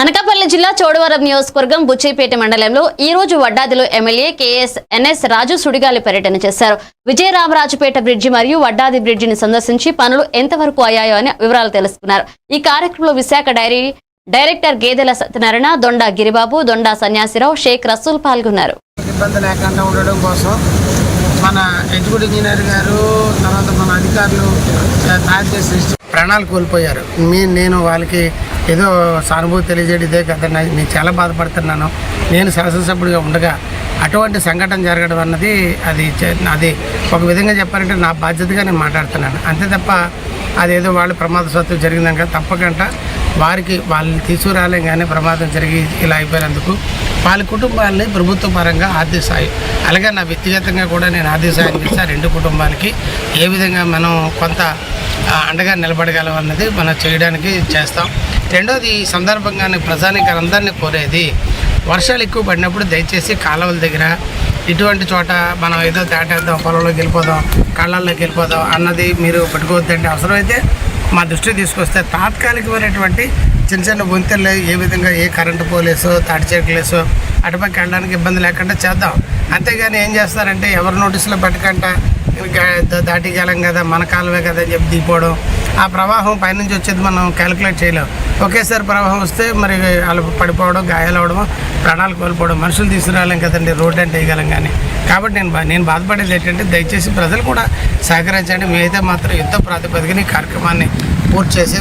అనకాపల్లి జిల్లా చోడవరం నియోజకవర్గం బుచ్చిపేట మండలంలో ఈ రోజు వడ్డాదిలో ఎమ్మెల్యే కేఎస్ ఎన్ఎస్ రాజు సుడిగాలి పర్యటన చేశారు. విజయరామరాజుపేట బ్రిడ్జి మరియు వడ్డాది బ్రిడ్జిని సందర్శించి పనులు ఎంతవరకు అయ్యాయో అని వివరాలు తెలుసుకున్నారు. ఈ కార్యక్రమంలో విశాఖ డైరీ డైరెక్టర్ గేదెల సత్యనారాయణ దొండ గిరిబాబు దొండ సన్యాసిరావు షేక్ రసూల్ పాల్గొన్నారు. ఇబ్బంది లేకుండా ఉండడం కోసం మన ఎగ్జిక్యూటివ్ ఇంజనీర్ గారు తర్వాత మన అధికారులు తయారు చేసిన ప్రాణాలు కోల్పోయారు. మీ నేను వాళ్ళకి ఏదో సానుభూతి తెలియజేయడం ఇదే కదా నేను చాలా బాధపడుతున్నాను. నేను శాసనసభ్యుడిగా ఉండగా అటువంటి సంఘటన జరగడం అన్నది అది చే- అది ఒక విధంగా చెప్పాలంటే నా బాధ్యతగా నేను మాట్లాడుతున్నాను. అంతే తప్ప అదేదో వాళ్ళు ప్రమాదవశాత్తు జరిగిందనక తప్పకుండా వారికి వాళ్ళని తీసుకురాలేం కానీ ప్రమాదం జరిగి ఇలా అయిపోయినందుకు వాళ్ళ కుటుంబాలని ప్రభుత్వ పరంగా ఆర్థిక సాయం అలాగే నా వ్యక్తిగతంగా కూడా నేను ఆర్థిక సాయం చేస్తే రెండు కుటుంబాలకి ఏ విధంగా మనం కొంత అండగా నిలబడగలం అన్నది మనం చేయడానికి చేస్తాం. రెండోది ఈ సందర్భంగానే నేను ప్రజానికి అందరినీ కోరేది వర్షాలు ఎక్కువ పడినప్పుడు దయచేసి కాలువల దగ్గర ఇటువంటి చోట మనం ఏదో దాటేద్దాం పొలంలోకి వెళ్ళిపోదాం కళ్ళల్లోకి వెళ్ళిపోదాం అన్నది మీరు పెట్టుకోవద్దండి. అవసరమైతే మా దృష్టికి తీసుకొస్తే తాత్కాలికమైనటువంటి చిన్న చిన్న వంతెనలు ఏ విధంగా ఏ కరెంటు పోలేసో తాటి చెట్లేసో అటుపక్క వెళ్ళడానికి ఇబ్బంది లేకుండా చేద్దాం. అంతేగాని ఏం చేస్తారంటే ఎవరి నోటీసులో పెట్టకుండా దాటిగలం కదా మన కాలమే కదా అని చెప్పి దిగిపోవడం. ఆ ప్రవాహం పైనుంచి వచ్చేది మనం క్యాలిక్యులేట్ చేయలేం. ఒకేసారి ప్రవాహం వస్తే మరి వాళ్ళు పడిపోవడం గాయాలవడం ప్రాణాలు కోల్పోవడం మనుషులు తీసుకురాలేం కదండి రోడ్డు అంటే వేయగలం కానీ. కాబట్టి నేను బా- నేను బాధపడేది ఏంటంటే దయచేసి ప్రజలు కూడా సహకరించండి. మేమైతే మాత్రం యుద్ధ ప్రాతిపదికన ఈ కార్యక్రమాన్ని పూర్తి చేసి